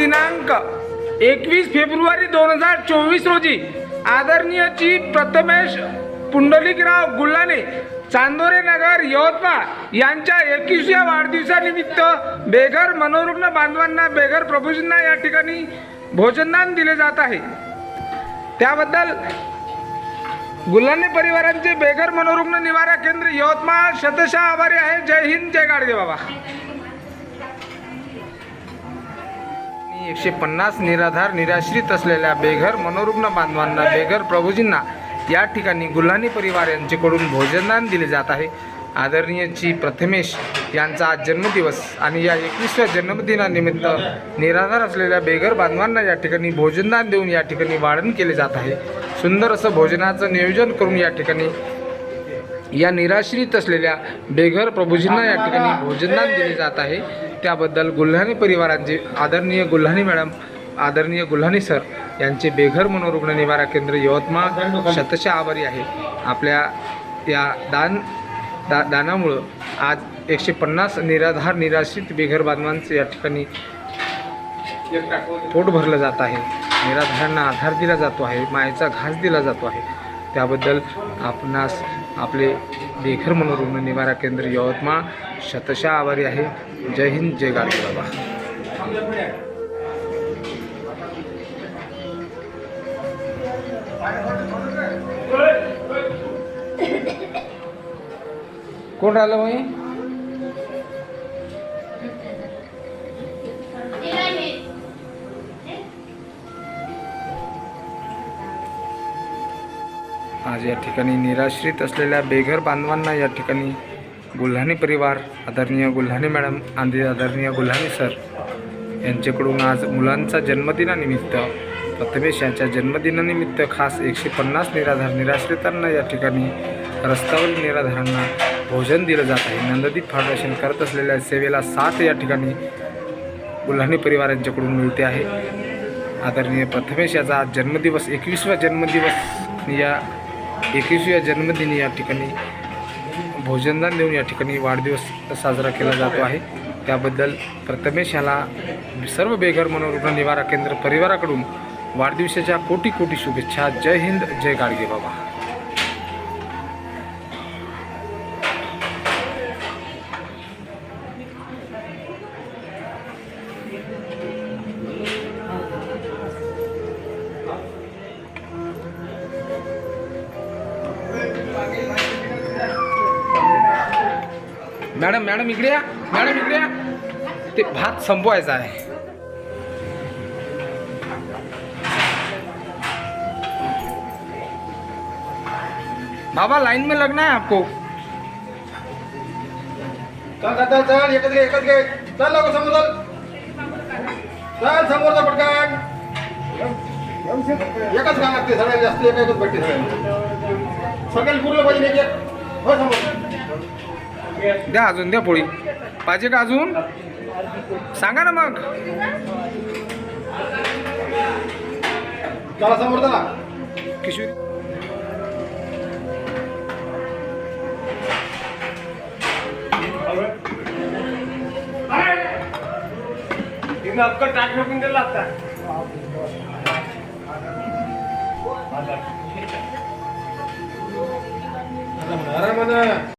दिनांक एकवीस फेब्रुवारी दोन हजार चोवीस रोजी आदरणीय चीफ प्रथमेश पुंडलिकराव गुल्लाने चांदोरे नगर यवतमाळ यांच्या एकवीसव्या वाढदिवसानिमित्त बेघर मनोरुग्ण बांधवांना बेघर प्रभूजींना या ठिकाणी भोजनदान दिले जात आहे. त्याबद्दल गुल्हाने परिवारांचे बेघर मनोरुग्ण निवारा केंद्र यवतमाळ शतशः आभारी आहे. जय हिंद जय गाडगे बाबा. एकशे पन्नास निराधार निराश्रित असलेल्या बेघर मनोरुग्ण बांधवांना बेघर प्रभूजींना या ठिकाणी गुल्हानी परिवार यांच्याकडून भोजनदान दिले जात आहे. आदरणीय ची प्रथमेश यांचा आज जन्मदिवस आणि या एकवीसव्या जन्मदिनानिमित्त निराधार असलेल्या बेघर बांधवांना या ठिकाणी भोजनदान देऊन या ठिकाणी वाढण केले जात आहे. सुंदर असं भोजनाचं नियोजन करून या ठिकाणी या निराश्रित असलेल्या बेघर प्रभूजींना या ठिकाणी भोजनदान दिले जात आहे. त्याबद्दल गुल्हाणी परिवारांचे आदरणीय गुल्हाणी मॅडम आदरणीय गुल्हाणी सर यांचे बेघर मनोरुग्ण निवारा केंद्र यवतमाळ शतशः आभारी आहे. आपल्या या दान दा दानामुळं आज एकशे पन्नास निराधार निराश्रित बेघर बांधवांचे या ठिकाणी पोट भरलं जात आहे. निराधारांना आधार दिला जातो आहे मायेचा घास दिला जातो आहे. त्याबद्दल आपणास आपले बेघर मनोरुग्ण निवारा केंद्र यवतमाळ शतशा आभारी आहे. जय हिंद जय गाडगे बाबा. कोण राहिलं मग आज या ठिकाणी निराश्रित असलेल्या बेघर बांधवांना या ठिकाणी गुल्हाणी परिवार आदरणीय गुल्हाणी मॅडम आणि आदरणीय गुल्हाणी सर यांच्याकडून आज मुलांचा जन्मदिनानिमित्त प्रथमेश यांच्या जन्मदिनानिमित्त खास एकशे पन्नास निराधार निराश्रितांना या ठिकाणी रस्त्यावरील निराधारांना भोजन दिलं जात आहे. नंददीप फाउंडेशन करत असलेल्या सेवेला साथ या ठिकाणी गुल्हाणी परिवार यांच्याकडून मिळते आहे. आदरणीय प्रथमेश याचा आज जन्मदिवस एकवीसवा जन्मदिवस या एकवीसव्या जन्मदिनी या ठिकाणी भोजनदान देऊन या ठिकाणी वाढदिवस साजरा केला जातो आहे. त्याबद्दल प्रथमेश ह्याला सर्व बेघर मनोरुग्ण निवारा केंद्र परिवाराकडून वाढदिवसाच्या कोटी कोटी शुभेच्छा. जय हिंद जय गाडगे बाबा. मॅडम मॅडम इकडे या मॅडम इकडे या. ते भात संपवायचा आहे. बाबा लाईन में लगना है आपको? चल चल चल एकच घे एकच घे. चल लवकर समोर चल. चल समोर जा पटकन एकच काम लागते सगळ्यात जास्त एक एकच भेटते सगळ्यांना सगळ्याला पुरलं पाहिजे एक एक. हो समोर. द्या अजून द्या पोळी. पाहिजे का अजून? सांगा ना मग. चला समोर चला. किशोरी. अरे मन